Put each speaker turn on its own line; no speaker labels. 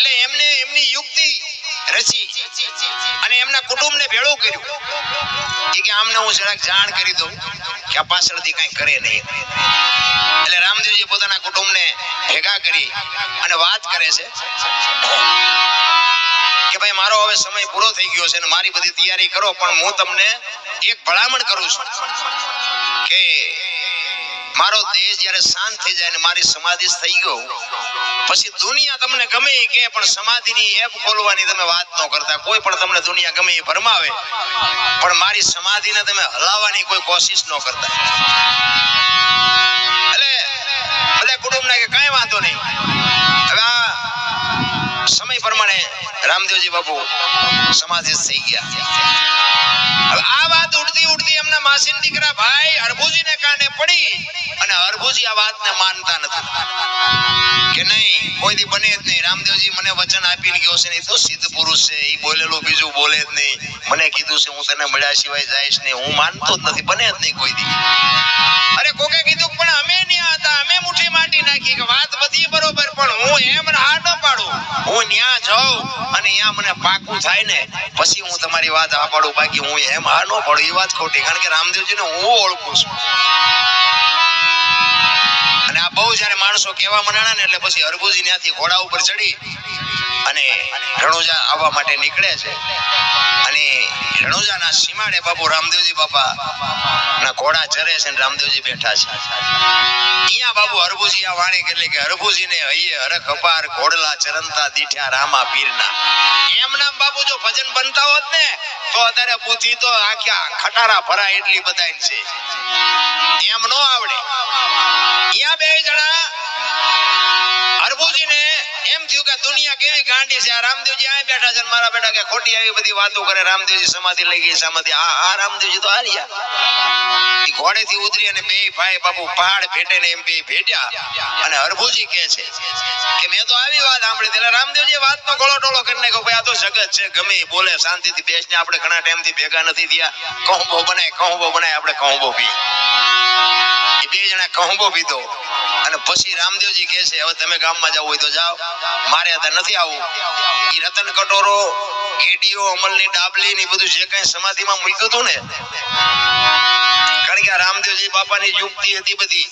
એટલે એમને એમની યુક્તિ રચી અને એમના કુટુંબને ભેળું કર્યું. કે આમને હું જરાક જાણ કરી દઉં કે આ પાછળથી કઈ કરે નહીં. એટલે રામદેવજી પોતાના કુટુંબને ભેગા કરી અને વાત કરે છે કે ભાઈ, મારો હવે સમય પૂરો થઈ ગયો છે અને મારી બધી તૈયારી કરો, પણ હું તમને એક ભલામણ કરું છું કે મારો દેશ જ્યારે શાંત થઈ જાય અને મારી સમાધિ થઈ ગયો પછી દુનિયા તમને ગમે એ કે પણ સમાધિની એપ ખોલવાની તમે વાત ન કરતા. કોઈ પણ તમને દુનિયા ગમે એ ભરમાવે. પણ મારી સમાધિને તમે હલાવવાની કોઈ કોશિશ ન કરતા. એટલે એટલે કુટુંબના કે કાંઈ વાંધો નહીં. હવે આ સમય પ્રમાણે રામદેવજી બાપુ સમાધિ થઈ ગયા. માસીના દીકરા ભાઈ હરભુજીને કાને પડી અને હરભુજી આ વાતને માનતા નથી. કે નહીં, કોઈ દી બને જ નહીં. રામદેવજી મને વચન આપીને ગયો છે નહીં તો સિદ્ધ પુરુષ છે. એ બોલેલું બીજું બોલે જ નહીં. મને કીધું છે, હું તને મળ્યા સિવાય જઈશ નહીં. હું માનતો જ નથી. બને જ નહીં કોઈ દી. અરે કોકે કીધું પણ અમે નહીં હતા. અમે મુઠ્ઠી માટી નાખી. કે વાત બધી બરોબર, પણ હું એમ હા ન પાડું હું ન્યા જાઉં અને ત્યાં મને પાકું થાય ને, પછી હું તમારી વાત આ પાડું, બાકી હું એમ હા ન પડું, એ વાત ખોટી. કારણ કે રામદેવજીને હું ઓળખું છું. અને આ બહુ જયારે માણસો કેવા મનાણા ને, એટલે પછી હરભુજી ત્યાંથી ઘોડા ઉપર ચડી અને રણુજા આવવા માટે નીકળે છે. અને રણુજાના સીમાડે બાપુ રામદેવજી બાપા ના ઘોડા ચરે છે ને રામદેવજી બેઠા છે. અહીંયા હરભુજી આ વાણી એટલે કે હરભુજીને હૈયે હરખ અપાર, ઘોડલા ચરંતા દીઠ્યા રામા, પીરના. એમ નામ બાપુ જો ભજન બનતા હોત ને, તો અત્યારે બુદ્ધિ તો આખ્યા ખટારા ભરાય એટલી બધાય છે. એમ નો આવડે. ગાંડી આ રામદેવજી આ બેઠા છે મારા બેટા કે ખોટી આવી બધી વાતો કરે. રામદેવજી સમાધિ લઈ ગઈ સમાધિ આ આ રામદેવજી તો હાર્યા. ઘોડે થી ઉતરી અને બે ભાઈ બાપુ પહાડ ભેટે ને એમ બે ભેટ્યા. અને હરભુજી કે છે કે મેં તો આવી વાત સાંભળી એટલે રામદેવજી વાતનો ગળો ટોળો કરી નાખ્યો. ભાઈ, આ તો જગત છે, ગમે બોલે. શાંતિથી બેસને આપણે ઘણા ટાઈમથી ભેગા નથી થયા. કહુંબો બનાય કહુંબો બનાય, આપણે કહુંબો પી બે જણા કહુંબો પીધો. અને પછી રામદેવજી કહે છે, હવે તમે ગામમાં જાવ હોય તો જાઓ. મારે અત્યારે નથી આવવું. એ રતન કટોરો, ગેડીઓ, અમલની ડાબલી ને બધું જે કઈ સમાધિમાં મૂક્યું હતું ને, કારણ કે રામદેવજી બાપાની યુક્તિ હતી બધી.